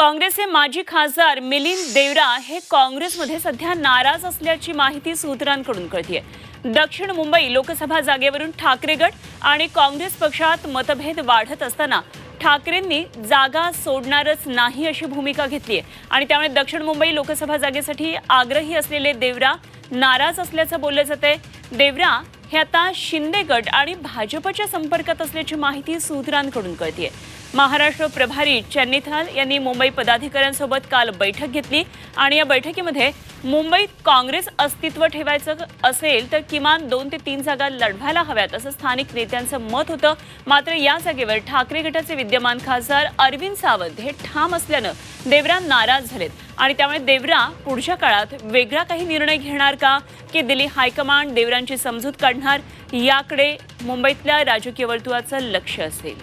काँग्रेसचे माजी खासदार मिलिंद देवरा हे काँग्रेसमध्ये सध्या नाराज असल्याची माहिती सूत्रांकडून कळतीये. दक्षिण मुंबई लोकसभा जागेवरून ठाकरे गट आणि काँग्रेस पक्षात मतभेद वाढत असताना ठाकरेंनी जागा सोडणारच नाही अशी भूमिका घेतली आहे आणि त्यामुळे दक्षिण मुंबई लोकसभा जागेसाठी आग्रही असलेले देवरा नाराज असल्याचं बोललं जातंय. देवरा हे आता शिंदे गट आणि भाजपच्या संपर्कात असल्याची माहिती सूत्रांकडून कळतीये. महाराष्ट्र प्रभारी चन्नीथाल यांनी मुंबई पदाधिकाऱ्यांसोबत काल बैठक घेतली आणि या बैठकीमध्ये मुंबईत काँग्रेस अस्तित्व ठेवायचं असेल तर किमान दोन ते तीन जागा लढवायला हव्यात असं स्थानिक नेत्यांचं मत होतं. मात्र या जागेवर ठाकरे गटाचे विद्यमान खासदार अरविंद सावंत हे ठाम असल्यानं देवरा नाराज झालेत. आणि त्यामुळे देवरा पुढच्या काळात वेगळा काही निर्णय घेणार का? की दिल्ली हायकमांड देवरांची समजूत काढणार? याकडे मुंबईतल्या राजकीय वर्तुळाचं लक्ष असेल.